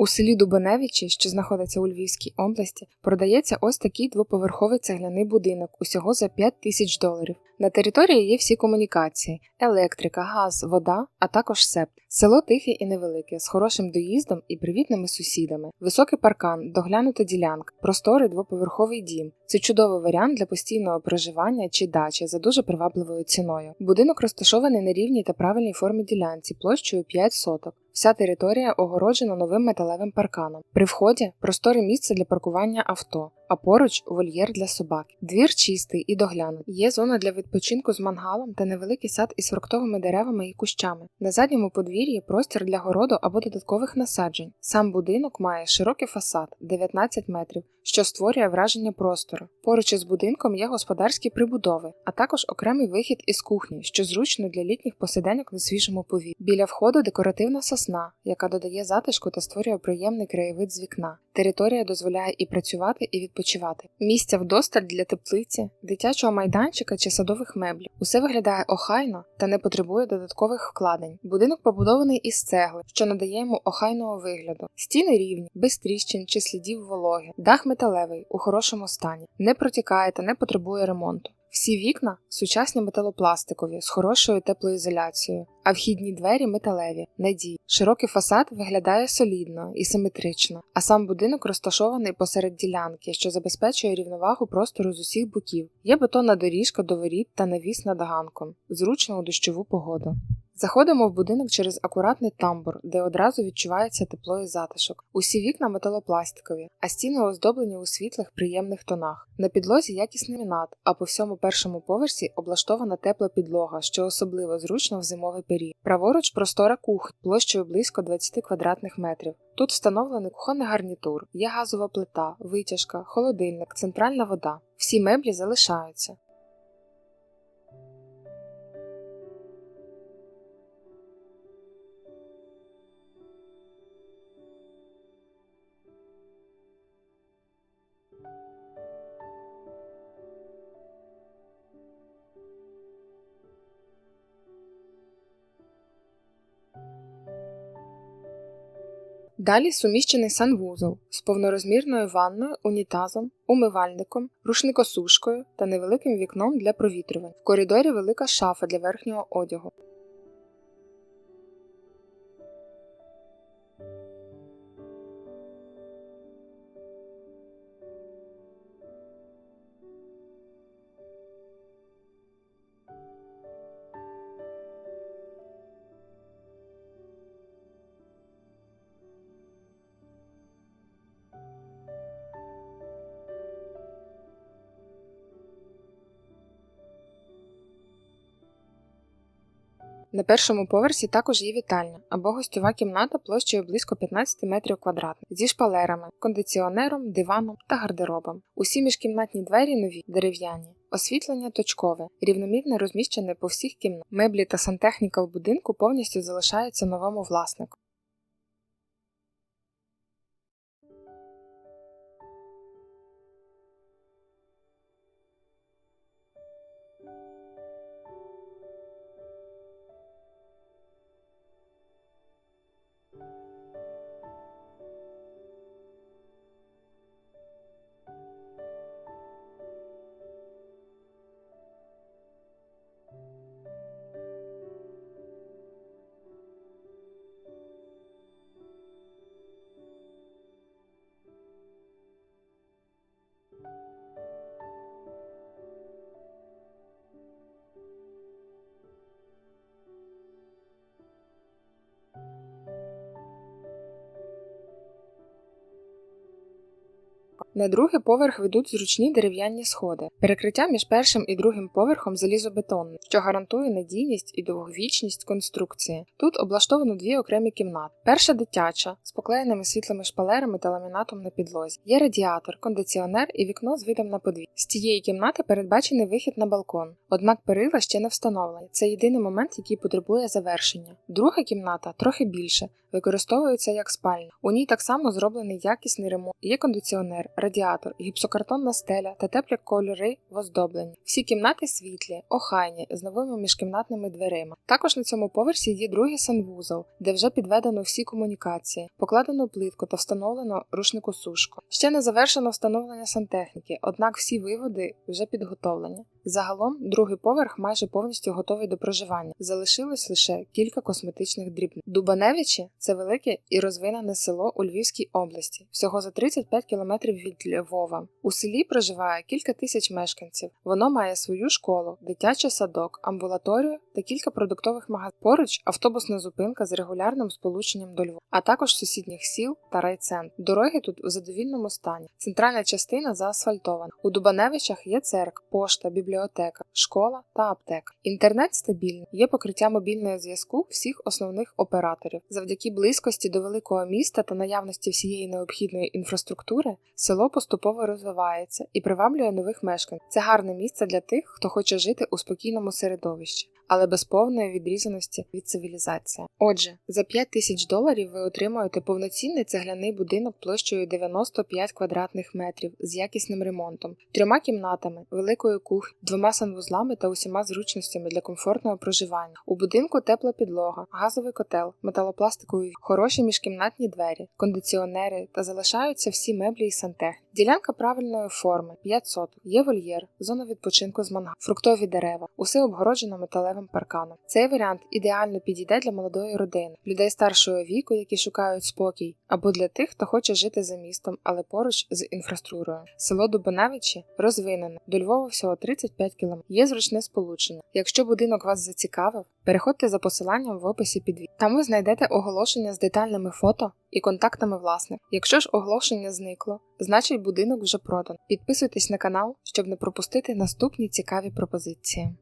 У селі Дубеневичі, що знаходиться у Львівській області, продається ось такий двоповерховий цегляний будинок усього за 5 тисяч доларів. На території є всі комунікації: електрика, газ, вода, а також септ. Село тихе і невелике, з хорошим доїздом і привітними сусідами, високий паркан, доглянута ділянка, просторий двоповерховий дім. Це чудовий варіант для постійного проживання чи дачі за дуже привабливою ціною. Будинок розташований на рівній та правильній формі ділянці площею 5 соток. Вся територія огороджена новим металевим парканом. При вході просторе місце для паркування авто, а поруч вольєр для собак. Двір чистий і доглянутий. Є зона для відпочинку з мангалом та невеликий сад із фруктовими деревами і кущами. На задньому подвір'ї простір для городу або додаткових насаджень. Сам будинок має широкий фасад 19 метрів, що створює враження простору. Поруч із будинком є господарські прибудови, а також окремий вихід із кухні, що зручно для літніх посиденьок на свіжому повітрі. Біля входу декоративна сосна, яка додає затишку та створює приємний краєвид з вікна. Територія дозволяє і працювати, і відпочивати. Місця вдосталь для теплиці, дитячого майданчика чи садових меблів. Усе виглядає охайно та не потребує додаткових вкладень. Будинок побудований із цегли, що надає йому охайного вигляду. Стіни рівні, без тріщин чи слідів вологи. Дах металевий у хорошому стані, не протікає та не потребує ремонту. Всі вікна сучасні металопластикові з хорошою теплоізоляцією, а вхідні двері металеві, надій. Широкий фасад виглядає солідно і симетрично, а сам будинок розташований посеред ділянки, що забезпечує рівновагу простору з усіх боків. Є бетонна доріжка до воріт та навіс над ганком, зручно у дощову погоду. Заходимо в будинок через акуратний тамбур, де одразу відчувається тепло і затишок. Усі вікна металопластикові, а стіни оздоблені у світлих приємних тонах. На підлозі якісний мінат, а по всьому першому поверсі облаштована тепла підлога, що особливо зручно в зимовий період. Праворуч простора кухня площею близько 20 квадратних метрів. Тут встановлений кухонний гарнітур, є газова плита, витяжка, холодильник, центральна вода. Всі меблі залишаються. Далі суміщений санвузол з повнорозмірною ванною, унітазом, умивальником, рушникосушкою та невеликим вікном для провітрювань. В коридорі велика шафа для верхнього одягу. На першому поверсі також є вітальня або гостьова кімната площею близько 15 метрів квадратних зі шпалерами, кондиціонером, диваном та гардеробом. Усі міжкімнатні двері нові, дерев'яні. Освітлення точкове, рівномірне розміщене по всіх кімнатах. Меблі та сантехніка в будинку повністю залишаються новому власнику. На другий поверх ведуть зручні дерев'яні сходи. Перекриття між першим і другим поверхом залізобетонне, що гарантує надійність і довговічність конструкції. Тут облаштовано дві окремі кімнати. Перша дитяча з поклеєними світлими шпалерами та ламінатом на підлозі. Є радіатор, кондиціонер і вікно з видом на подвір'я. З цієї кімнати передбачений вихід на балкон. Однак перила ще не встановлені. Це єдиний момент, який потребує завершення. Друга кімната трохи більше, використовується як спальня. У ній так само зроблений якісний ремонт. Є кондиціонер, радіатор, гіпсокартонна стеля та теплі кольори в оздобленні. Всі кімнати світлі, охайні, з новими міжкімнатними дверима. Також на цьому поверсі є другий санвузол, де вже підведено всі комунікації, покладено плитку та встановлено рушнику сушку. Ще не завершено встановлення сантехніки, однак всі виводи вже підготовлені. Загалом другий поверх майже повністю готовий до проживання. Залишилось лише кілька косметичних дрібних. Дубаневичі це велике і розвинене село у Львівській області, всього за 35 кілометрів від Львова. У селі проживає кілька тисяч мешканців. Воно має свою школу, дитячий садок, амбулаторію та кілька продуктових магазинів. Поруч автобусна зупинка з регулярним сполученням до Львова, а також сусідніх сіл та райцентр. Дороги тут у задовільному стані. Центральна частина заасфальтована. У Дубаневичах є церква, пошта, бібліотека, школа та аптека. Інтернет стабільний, є покриття мобільного зв'язку всіх основних операторів. Завдяки близькості до великого міста та наявності всієї необхідної інфраструктури, село поступово розвивається і приваблює нових мешканців. Це гарне місце для тих, хто хоче жити у спокійному середовищі. Але без повної відрізаності від цивілізації. Отже, за 5 тисяч доларів ви отримуєте повноцінний цегляний будинок площею 95 квадратних метрів з якісним ремонтом, трьома кімнатами, великою кухнею, двома санвузлами та усіма зручностями для комфортного проживання. У будинку тепла підлога, газовий котел, металопластикові, хороші міжкімнатні двері, кондиціонери та залишаються всі меблі і сантехніка. Ділянка правильної форми 5 соток, є вольєр, зона відпочинку з манга, фруктові дерева, усе обгороджено металевим парканом. Цей варіант ідеально підійде для молодої родини, людей старшого віку, які шукають спокій, або для тих, хто хоче жити за містом, але поруч з інфраструктурою. Село Дубаневичі розвинене до Львова всього 35 км. Є зручне сполучення. Якщо будинок вас зацікавив, переходьте за посиланням в описі під відео. Там ви знайдете оголошення з детальними фото і контактами власника. Якщо ж оголошення зникло, значить будинок вже продан. Підписуйтесь на канал, щоб не пропустити наступні цікаві пропозиції.